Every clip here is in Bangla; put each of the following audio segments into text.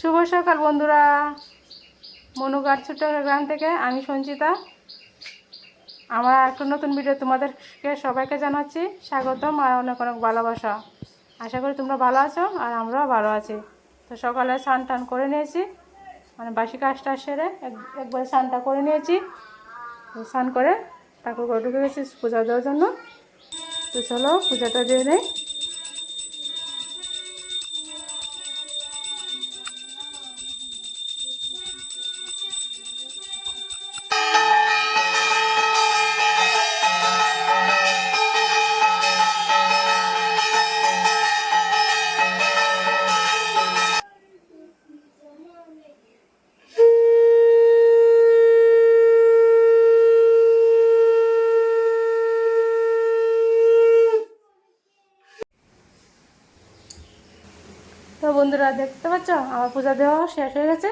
শুভ সকাল, বন্ধুরা। মনুগার ছোট্ট গ্রাম থেকে আমি সঞ্চিতা। আমার একটা নতুন ভিডিও তোমাদেরকে সবাইকে জানাচ্ছি। স্বাগতম আর অনেক অনেক ভালোবাসা। আশা করি তোমরা ভালো আছো আর আমরাও ভালো আছি। তো সকালে স্নান টান করে নিয়েছি। মানে বাসি কাজটা সেরে এক- একবার স্নানটা করে নিয়েছি। স্নান করে ঠাকুর ঘরে ঢুকে গেছি পূজা দেওয়ার জন্য। তো চলো, পূজাটা দিয়ে নেই। তো বন্ধুরা দেখতে পাচ্ছ? আমার পূজা দেওয়া শেষ হয়ে গেছে।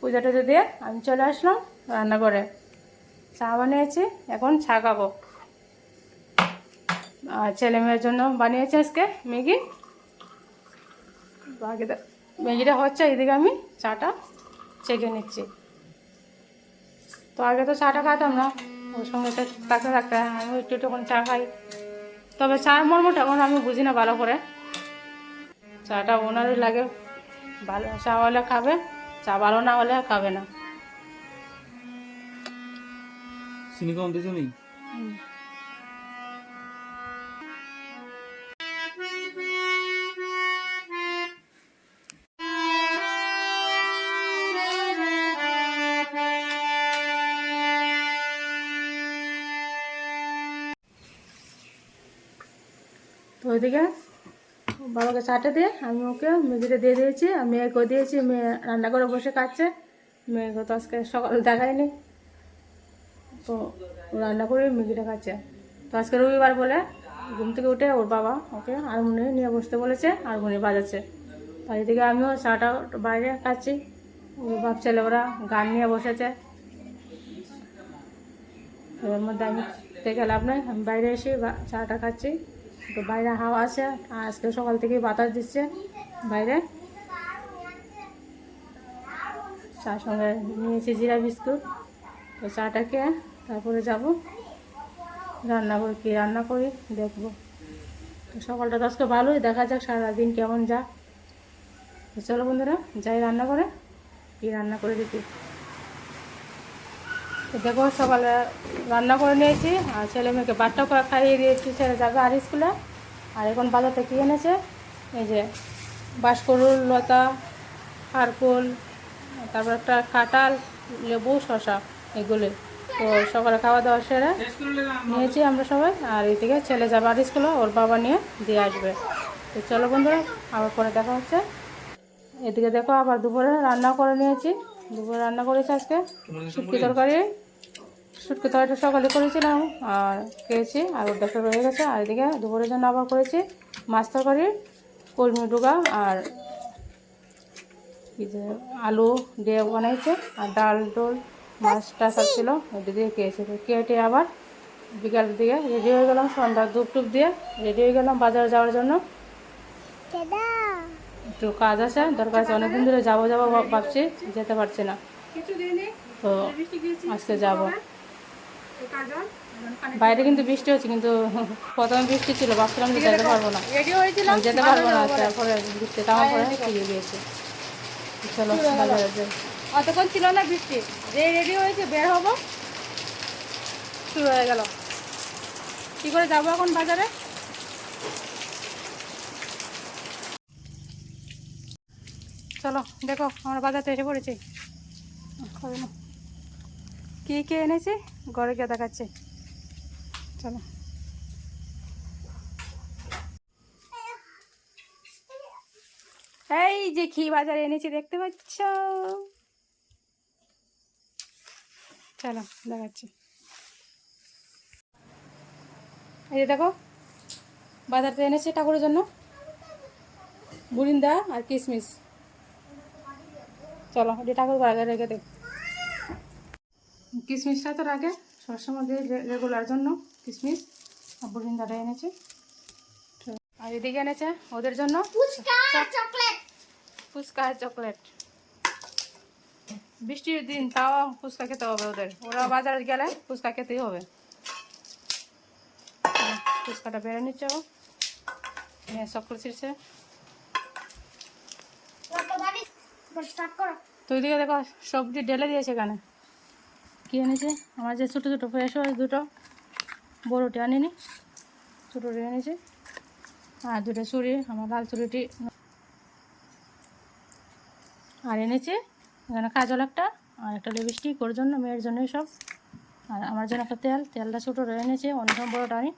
পূজা টুজো দিয়ে আমি চলে আসলাম রান্নাঘরে। চা বানিয়েছি, এখন চা খাব। আর ছেলে মেয়ের জন্য বানিয়েছি আজকে ম্যাগি। বাকি ম্যাগিটা হচ্ছে, এদিকে আমি চাটা চেখে নিচ্ছি। তো আগে তো চাটা খাতাম না, ওর সঙ্গে থাকতে থাকতে আমি একটু তখন চা খাই। তবে চার মর্মটা এখন আমি বুঝি না ভালো করে। চাটা ওনারই লাগে। ভালো চা হলে খাবে চা ভালো না হলে খাবে না। চিনি কম দিছো নি? তো ওইদিকে বাবাকে চাটা দিয়ে আমি ওকে মেয়েটা দিয়ে দিয়েছি, আর মেয়েকেও দিয়েছি, মেয়ে রান্না করে বসে খাচ্ছে। মেয়েকে তো আজকে সকালে দেখায়নি। তো রান্না করে মেগিটা খাচ্ছে। তো আজকে রবিবার বলে ঘুম থেকে উঠে ওর বাবা ওকে আরমুনি নিয়ে বসতে বলেছে আরমুনি বাজাচ্ছে। তাই এদিকে আমিও চাটা বাইরে খাচ্ছি। ওর বাপ ছেলে ওরা গান নিয়ে বসেছে। এর মধ্যে আমি থেকে লাভ নাই, আমি বাইরে এসে চাটা খাচ্ছি। তো বাইরে হাওয়া আছে। আজকে সকাল থেকে বাতাস দিচ্ছে বাইরে। চার সঙ্গে নিয়েছি জিরা বিস্কুট। তো চাটা খেয়ে তারপরে যাব। রান্না করে কী রান্না করি দেখব। তো সকালটা তো আজকে ভালোই, দেখা যাক সারাদিন কেমন যা তো চলো বন্ধুরা, যাই রান্না করে, কী রান্না করে দিতে তো দেখো, সকালে রান্না করে নিয়েছি, আর ছেলে মেয়েকে বাচ্চা করে খাইয়ে দিয়েছি ছেলে যাবে আর স্কুলে। আর এখন বাজার থেকে এনেছে? এই যে বাঁশকরুল লতা খারকুল তারপর একটা কাঁঠাল, লেবু শশা এগুলি তো সকালে খাওয়া দাওয়া সেরে নিয়েছি আমরা সবাই, আর এদিকে ছেলে যাবে আর স্কুলে, ওর বাবা নিয়ে দিয়ে আসবে। তো চলো বন্ধুরা, আবার পরে দেখা হচ্ছে। এদিকে দেখো, আবার দুপুরে রান্না করে নিয়েছি। দুপুরে রান্না করেছি আজকে, শুটকি তরকারি। শুটকি তরকারিটা সকালে করেছিলাম আর খেয়েছি আর ওর দেখা রয়ে গেছে। আর এদিকে দুপুরের জন্য আবার করেছি মাছ তরকারি কর্মী ডুগা আর আলু দিয়ে বানাইছে আর ডাল ডোল মাছটা সব ছিল ওটা দিয়ে খেয়েছি। কেটে আবার বিকাল দিকে রেডি হয়ে গেলাম সন্ধ্যা ধূপ টুপ দিয়ে রেডি হয়ে গেলাম বাজারে যাওয়ার জন্য। একটু কাজ আছে দরকার আছে অনেকদিন ধরে যাব যাব ভাব- ভাবছি যেতে পারছি না। তো আজকে যাব। বাইরে কিন্তু বৃষ্টি হচ্ছে কিন্তু প্রথমে বৃষ্টি ছিল ভাবছিলাম যে যেতে পারব না। যেতে পারব না তারপরে বৃষ্টি তারপর পরে ফিরে গিয়েছে। চলো অতক্ষণ ছিল না বৃষ্টি যে রেডি হয়েছে বের হব। শুরু হয়ে গেল। কি করে যাব এখন বাজারে? চলো দেখো আমরা বাজারতে এসে পড়েছি। না। কী কে এনেছি? ঘরে গিয়ে দেখাচ্ছি? চলো। এই যে ঘি বাজারে এনেছি, দেখতে পাচ্ছ? চলো, দেখাচ্ছি। এই যে দেখো বাজারতে এনেছে ঠাকুরের জন্য। বুরিন্দা আর কিশমিশ চলো, এটি ঠাকুর বাজারে রেখে দেব কিশমিশটা তো আগে সবসময় দিয়ে রেগুলার জন্য কিশমিশ বুরিন্দাটা এনেছে। আর এদিকে এনেছে ওদের জন্য ফুচকা আর চকলেট। বৃষ্টির দিন তাও ফুচকা খেতে হবে ওদের। ওরা বাজারে গেলে ফুচকা খেতেই হবে। ফুচকাটা বেড়ে নিচ্ছে ও। হ্যাঁ চকলেট ছিঁড়ছে। তো ওইদিকে দেখো সবজি ঢেলে দিয়েছে এখানে। কি এনেছে? আমার যে ছোটো ছোটো ফ্রেশ হয় দুটো। বড়োটি আনিনি। ছোটোটি এনেছে। আর দুটো চুড়ি আমার লাল চুড়িটি আর এনেছে এখানে কাজল একটা আর একটা লিপস্টিক ওর জন্য, মেয়ের জন্য সব। আর আমার জন্য একটা তেল। তেলটা ছোটো রয়ে এনেছে সময় বড়োটা আনি।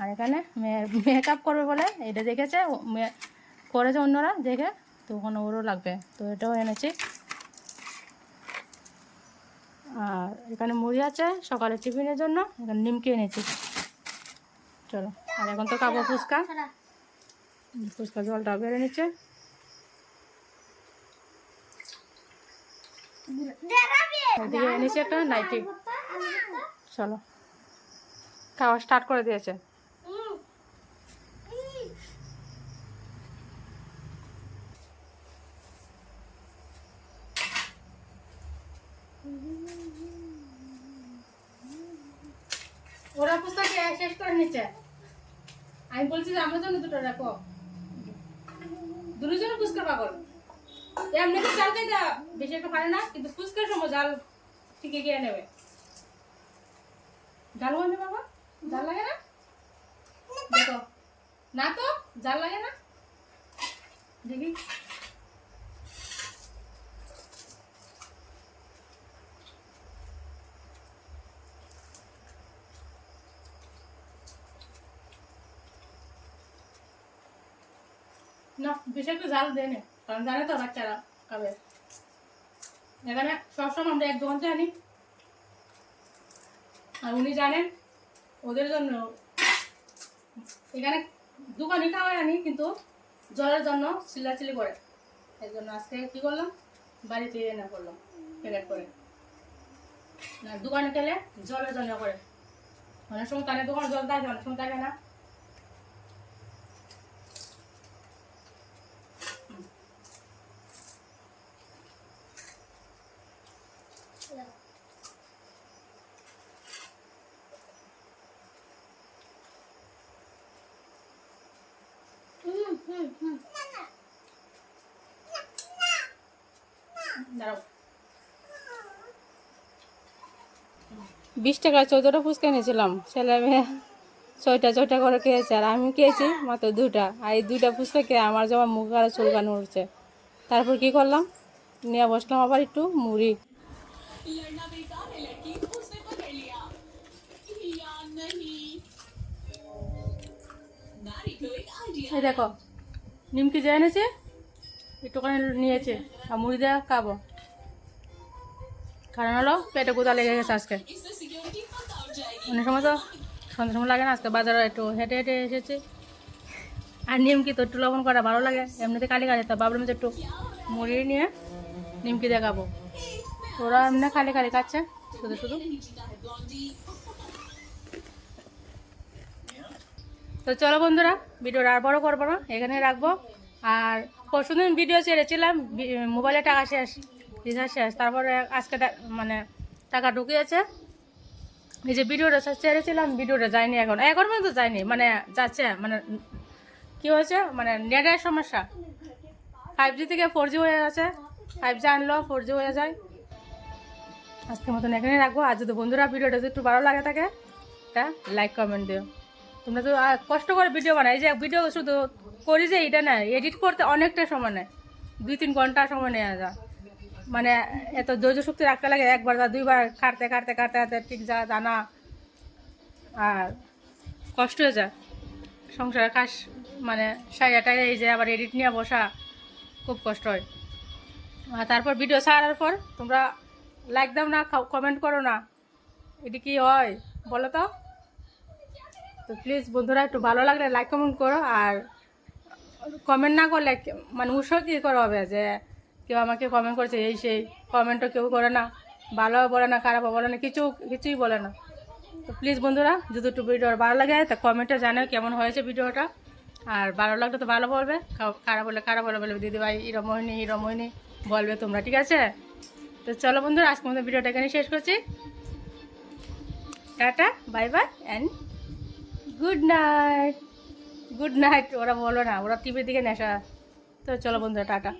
আর এখানে মেয়ের মেকআপ করবে বলে এটা দেখেছে করেছে অন্যরা দেখে, তো ওখানে ওরও লাগবে। তো এটাও এনেছি। আর এখানে মুড়ি আছে, সকালে টিফিনের জন্য। এখানে নিমকি এনেছি। চলো, আর এখন তো খাব ফুচকা। ফুচকা জলটা বেড়ে নিচ্ছে। দিয়ে এনেছি একটা নাইটি। চলো, খাওয়া স্টার্ট করে দিয়েছে ওরা পুস্তক শেষ করে নিচ্ছে আমি বলছি যে আমার জন্য দুটো রাখো। দুজন ফুচকা পাগল। এমনি তো চাল বেশি একটা পারে না, কিন্তু ফুচকার সময় জাল ঠিক গিয়ে নেবে। জাল হয় বাবা, জাল লাগে না? দেখো। না তো, জাল লাগে না? দেখি। না জাল দেয় না, কারণ জানে তো বাচ্চারা খাবে। এখানে সবসময় আমরা এক আর উনি জানেন, ওদের জন্য এখানে দোকানে খাওয়াই আনি, কিন্তু জলের জন্য চিল্লাচিল্লি করে। এই জন্য আজকে কী করলাম? বাড়িতে এনে করলাম প্যাকেট করে। না, দোকানে গেলে জলের জন্য করে। অনেক সময় কানে দোকান জল থাকে অনেক সময় থাকে না। বিশ টাকা চৌদ্দটা ফুচকা এনেছিলাম। ছেলে মেয়ে ছয়টা ছয়টা করে খেয়েছে। আর আমি খেয়েছি মাত্র দুটা। আর এই দুইটা ফুচকা খেয়ে আমার যেমন মুখ আর চুলকানো উঠছে। তারপর কি করলাম? নিয়ে বসলাম আবার একটু মুড়ি। দেখো, নিমকি যে এনেছে, একটুখানি নিয়েছে, আর মুড়ি দেওয়া খাব। কারণ হলো পেটে কোথা লেগে গেছে আজকে। অনেক সময় তো সন্ধ্যের সময় লাগে না, আজকে বাজারে একটু হেঁটে হেঁটে এসেছি। আর নিমকি তো একটু লবণ করা ভালো লাগে, এমনিতে কালি কালি তো ভাবলাম যে একটু মুড়ি নিয়ে নিমকি দেখাবো। ওরা এমনি খালি খালি খাচ্ছে, শুধু শুধু। তো চলো বন্ধুরা, ভিডিওটা আর বড় করব না এখানে রাখব। আর পরশু দিন ভিডিও ছেড়েছিলাম মোবাইলে টাকা শেষ। রিচার্জ শেষ। তারপরে আজকে মানে টাকা ঢুকিয়েছে। এই যে ভিডিওটা ছেড়েছিলাম ভিডিওটা যায়নি এখন। এখন পর্যন্ত যায়নি মানে যাচ্ছে মানে কি হয়েছে? মানে নেটের সমস্যা। ফাইভ জি থেকে ফোর জি হয়ে গেছে। ফাইভ জি আনলো ফোর জি হয়ে যায়। আজকের মতন এখানে রাখব। আর যদি বন্ধুরা ভিডিওটা যদি একটু ভালো লাগে থাকে, তা লাইক কমেন্ট দিও। তোমরা তো কষ্ট করে ভিডিও বানাই যে ভিডিও শুধু করি যে এটা না এডিট করতে অনেকটা সময় নেয়। দুই তিন ঘণ্টা সময় নেওয়া যায়। মানে এত ধৈর্য শক্তি রাখতে লাগে, একবার বা দুইবার কাটতে কাটতে কাটতে কাটতে ঠিক যা জানা আর কষ্ট হয়ে যায়। সংসারের কাজ মানে সাইয়াটা এই যে আবার এডিট নিয়ে বসা, খুব কষ্ট হয়। আর তারপর ভিডিও ছাড়ার পর তোমরা লাইক দাও না কমেন্ট করো না। এটি কি হয়? বলো তো। তো প্লিজ বন্ধুরা, একটু ভালো লাগলে লাইক কমেন্ট করো। আর কমেন্ট না করলে মানে উৎসাহ কী করা হবে যে কেউ আমাকে কমেন্ট করছে, এই সেই কমেন্টও কেউ করে না, ভালোও বলে না, খারাপও বলে না, কিছু, কিছুই বলে না। তো প্লিজ বন্ধুরা, যদি একটু ভিডিও ভালো লাগে, তা কমেন্টে জানে কেমন হয়েছে ভিডিওটা আর ভালো লাগলে তো ভালো বলবে খারাপ বলে খারাপ বলে বলবে, দিদি ভাই, এরম হয়নি, এরম বলবে তোমরা, ঠিক আছে? তো চলো বন্ধুরা, আজকে মতো ভিডিওটা এখানে শেষ করছি। Tata bye bye and good night good night ওরা বলো না, ওরা টিভির দিকে নেশা। তো চলো বন্ধুরা, টাটা।